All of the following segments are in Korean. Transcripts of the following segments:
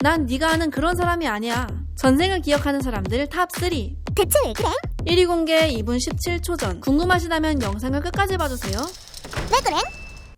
난 네가 아는 그런 사람이 아니야. 전생을 기억하는 사람들 탑3. 대체 왜 그래? 1위 공개 2분 17초 전. 궁금하시다면 영상을 끝까지 봐주세요. 왜 그래?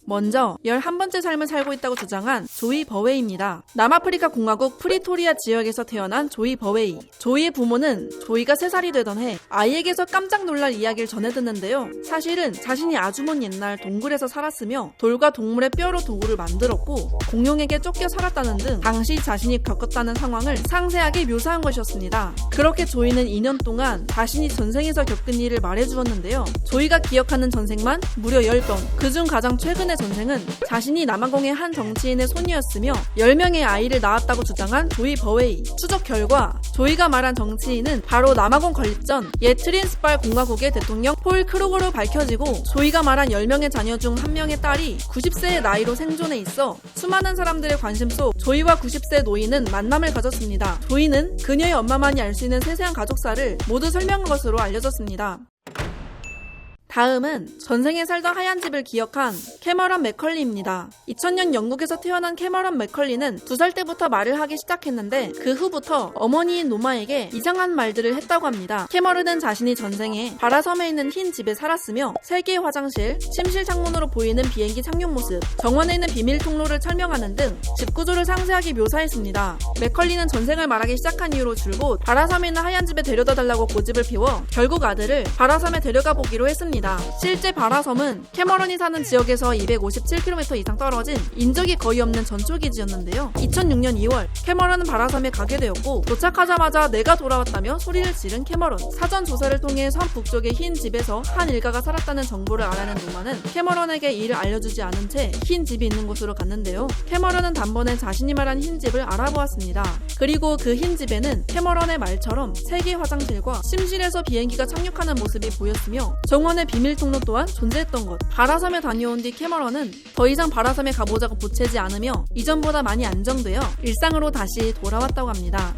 먼저 11번째 삶을 살고 있다고 주장한 조이 버웨이입니다. 남아프리카 공화국 프리토리아 지역에서 태어난 조이 버웨이. 조이의 부모는 조이가 3살이 되던 해 아이에게서 깜짝 놀랄 이야기를 전해 듣는데요. 사실은 자신이 아주 먼 옛날 동굴에서 살았으며 돌과 동물의 뼈로 도구를 만들었고 공룡에게 쫓겨 살았다는 등 당시 자신이 겪었다는 상황을 상세하게 묘사한 것이었습니다. 그렇게 조이는 2년 동안 자신이 전생에서 겪은 일을 말해주었는데요. 조이가 기억하는 전생만 무려 10번. 그중 가장 최근 의 전생은 자신이 남아공의 한 정치인의 손이었으며 10명의 아이를 낳았다고 주장한 조이 버웨이. 추적 결과 조이가 말한 정치인은 바로 남아공 건립 전 옛 트린스발 공화국의 대통령 폴 크루거로 밝혀지고 조이가 말한 10명의 자녀 중 한 명의 딸이 90세의 나이로 생존해 있어 수많은 사람들의 관심 속 조이와 90세 노인은 만남을 가졌습니다. 조이는 그녀의 엄마만이 알 수 있는 세세한 가족사를 모두 설명한 것으로 알려졌습니다. 다음은 전생에 살던 하얀 집을 기억한 캐머런 맥컬리입니다. 2000년 영국에서 태어난 캐머런 맥컬리는 두 살 때부터 말을 하기 시작했는데 그 후부터 어머니인 노마에게 이상한 말들을 했다고 합니다. 캐머런은 자신이 전생에 바라섬에 있는 흰 집에 살았으며 세 개의 화장실, 침실 창문으로 보이는 비행기 착륙 모습, 정원에 있는 비밀 통로를 설명하는 등 집 구조를 상세하게 묘사했습니다. 맥컬리는 전생을 말하기 시작한 이후로 줄곧 바라섬에 있는 하얀 집에 데려다 달라고 고집을 피워 결국 아들을 바라섬에 데려가 보기로 했습니다. 실제 바라섬은 캐머런이 사는 지역에서 257km 이상 떨어진 인적이 거의 없는 전초기지였는데요. 2006년 2월 캐머런은 바라섬에 가게 되었고 도착하자마자 내가 돌아왔다며 소리를 지른 캐머런. 사전 조사를 통해 섬 북쪽의 흰 집에서 한 일가가 살았다는 정보를 알아낸 노마는 캐머런에게 이를 알려주지 않은 채 흰 집이 있는 곳으로 갔는데요. 캐머런은 단번에 자신이 말한 흰 집을 알아보았습니다. 그리고 그 흰 집에는 캐머런의 말처럼 세개 화장실과 침실에서 비행기가 착륙하는 모습이 보였으며 정원의 비밀 통로 또한 존재했던 것. 바라섬에 다녀온 뒤 캐머런은 더 이상 바라섬에 가보자고 보채지 않으며 이전보다 많이 안정되어 일상으로 다시 돌아왔다고 합니다.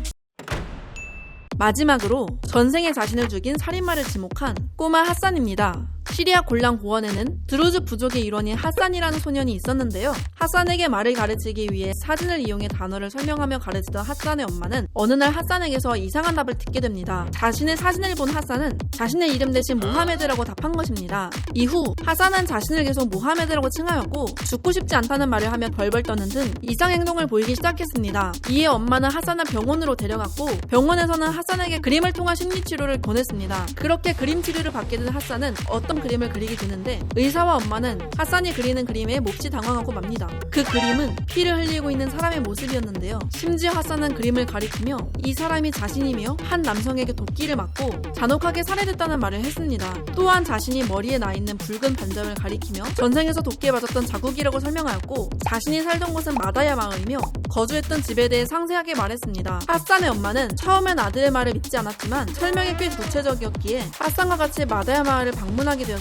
마지막으로 전생에 자신을 죽인 살인마를 지목한 꼬마 핫산입니다. 시리아 골란 고원에는 드루즈 부족의 일원인 핫산이라는 소년이 있었는데요. 핫산에게 말을 가르치기 위해 사진을 이용해 단어를 설명하며 가르치던 핫산의 엄마는 어느 날 핫산에게서 이상한 답을 듣게 됩니다. 자신의 사진을 본 핫산은 자신의 이름 대신 모하메드라고 답한 것입니다. 이후 핫산은 자신을 계속 모하메드라고 칭하였고 죽고 싶지 않다는 말을 하며 벌벌 떠는 등 이상 행동을 보이기 시작했습니다. 이에 엄마는 핫산을 병원으로 데려갔고 병원에서는 핫산에게 그림을 통한 심리 치료를 권했습니다. 그렇게 그림 치료를 받게 된 핫산은 어떤 그림을 그리게 되는데 의사와 엄마는 핫산이 그리는 그림에 몹시 당황하고 맙니다. 그 그림은 피를 흘리고 있는 사람의 모습이었는데요. 심지어 핫산은 그림을 가리키며 이 사람이 자신이며 한 남성에게 도끼를 맞고 잔혹하게 살해됐다는 말을 했습니다. 또한 자신이 머리에 나 있는 붉은 반점을 가리키며 전생에서 도끼에 맞았던 자국이라고 설명하였고 자신이 살던 곳은 마다야 마을이며 거주했던 집에 대해 상세하게 말했습니다. 핫산의 엄마는 처음엔 아들의 말을 믿지 않았지만 설명이 꽤 구체적이었기에 핫산과 같이 마다야 마을을 방문하게 되었습니다.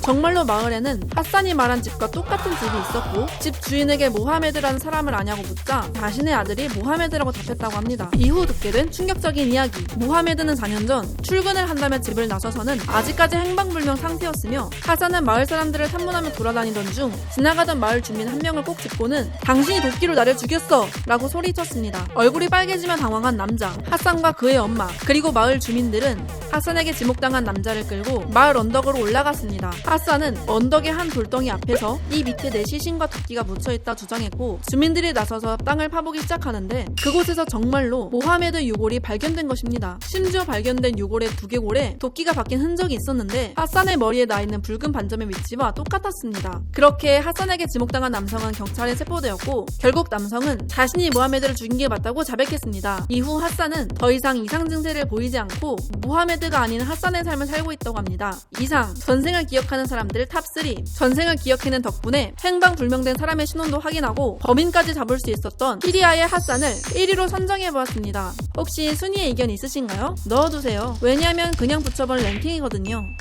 정말로 마을에는 핫산이 말한 집과 똑같은 집이 있었고 집 주인에게 모하메드라는 사람을 아냐고 묻자 자신의 아들이 모하메드라고 답했다고 합니다. 이후 듣게 된 충격적인 이야기. 모하메드는 4년 전 출근을 한다며 집을 나서서는 아직까지 행방불명 상태였으며 핫산은 마을 사람들을 탐문하며 돌아다니던 중 지나가던 마을 주민 한 명을 꼭 짚고는 당신이 도끼로 나를 죽였어 라고 소리쳤습니다. 얼굴이 빨개지며 당황한 남자 핫산과 그의 엄마 그리고 마을 주민들은 핫산에게 지목당한 남자를 끌고 마을 언덕으로 올라갔습니다. 핫산은 언덕의 한 돌덩이 앞에서 이 밑에 내 시신과 도끼가 묻혀있다 주장했고 주민들이 나서서 땅을 파보기 시작하는데 그곳에서 정말로 모하메드 유골이 발견된 것입니다. 심지어 발견된 유골의 두개골에 도끼가 박힌 흔적이 있었는데 핫산의 머리에 나 있는 붉은 반점의 위치와 똑같았습니다. 그렇게 핫산에게 지목당한 남성은 경찰에 체포되었고 결국 남성은 자신이 모하메드를 죽인 게 맞다고 자백했습니다. 이후 핫산은 더 이상 이상 증세를 보이지 않고 모하메드 가 아닌 핫산의 삶을 살고 있다고 합니다. 이상 전생을 기억하는 사람들 탑3 전생을 기억해낸 덕분에 행방불명된 사람의 신원도 확인하고 범인까지 잡을 수 있었던 시리아의 핫산을 1위로 선정해보았습니다. 혹시 순위의 의견 있으신가요? 넣어두세요. 왜냐하면 그냥 붙여본 랭킹이거든요.